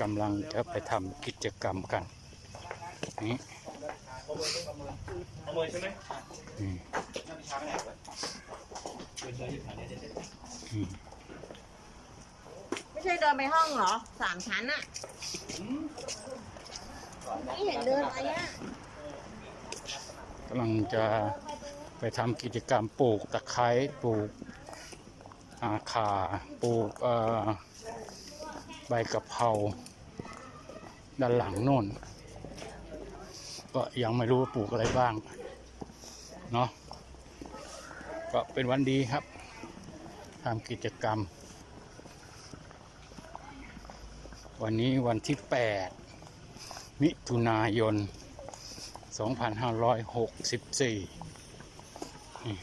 กำลังจะไปทำกิจกรรมกันนี่ขโมยใช่ไหมอืมอืมไม่ใช่เดินไปห้องเหรอสามชั้นอะไม่เห็นเดินไปอะกำลังจะไปทำกิจกรรมปลูกตะไคร้ปลูกอาคาปลูกเอ่อใบกะเพรา ด้านหลังโน่น ก็ยังไม่รู้ว่าปลูกอะไรบ้าง เนาะก็เป็นวันดีครับทำกิจกรรม วันนี้วันที่ 8 มิถุนายน 2564นี่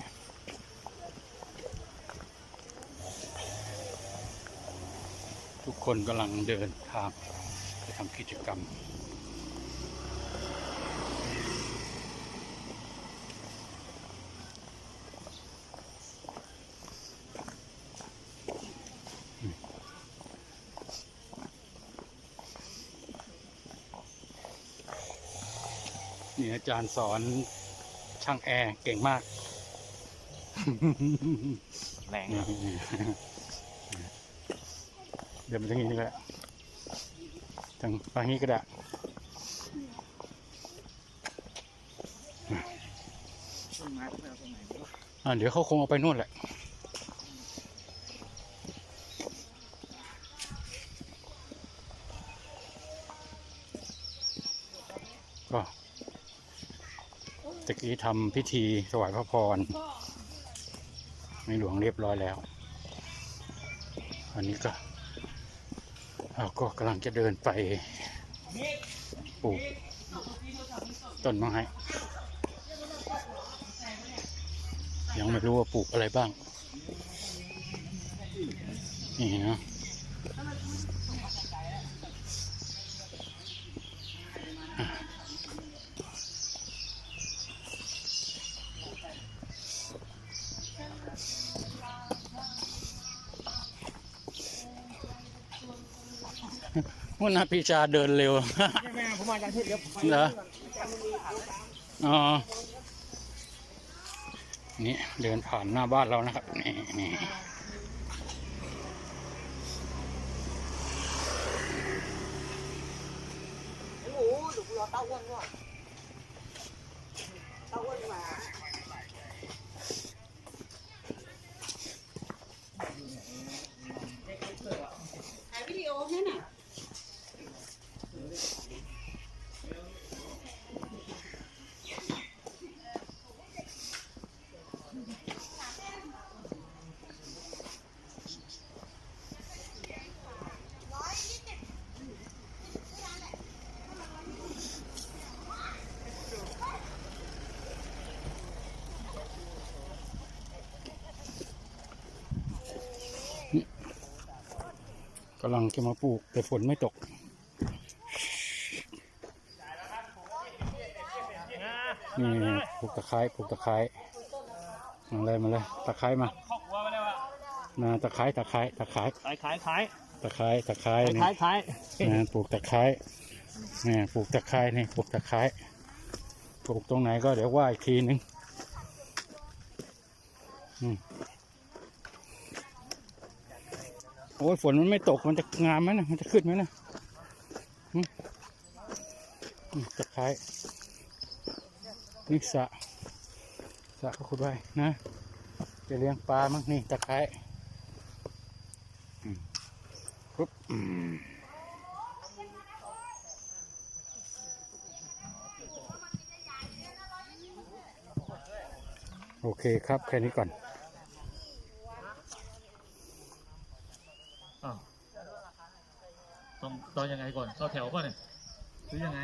ทุกคนกำลังเดินทาง ไปทำกิจกรรมนี่อาจารย์สอนช่างแอร์เก่งมาก แรงนี่เดี๋ยวมันทางนี้ก็ได้ทางทางนี้ก็ได้อ่าเดี๋ยวเขาคงเอาไปนู่นแหละก็ตะกี้ทำพิธีถวายพระพรในหลวงเรียบร้อยแล้ว อันนี้ก็ เราก็กำลังจะเดินไปปลูกต้นไม้ยังไม่รู้ว่าปลูกอะไรบ้าง นี่นะ วันนาพิชาเดินเร็วแม่ผมมาจากที่เดียวเหรออ๋อนี่เดินผ่านหน้าบ้านเรานะครับนี่นี่หมูดูรอเต้าอ้วนด้วยเต้าอ้วนหมาถ่าย กำลังจะมาปลูกแต่ฝนไม่ตกนี่ปลูกตะไคร้ปลูกตะไคร้มาเลยมาเลยตะไคร้มาครอบครัวมาแล้วอะมาตะไคร้ตะไคร้ตะไคร้ขายขายขายตะไคร้ตะไคร้นี่ขายขายนะปลูกตะไคร้นี่ปลูกตะไคร้นี่ปลูกตะไคร้ปลูกตรงไหนก็เดี๋ยวว่าอีกทีนึงอืม โอ้ยฝนมันไม่ตกมันจะงามไหมนะมันจะขึ้นไหมนะตะไคร้นี่สะสะก็ขุดไว้นะ จะเลี้ยงปลามั้งนี่ตะไคร้ปุ๊บโอเคครับ แค่นี้ก่อน ต้องต้องยังไงก่อนเข้าแถวก่อนเนี่ยหรือยังไง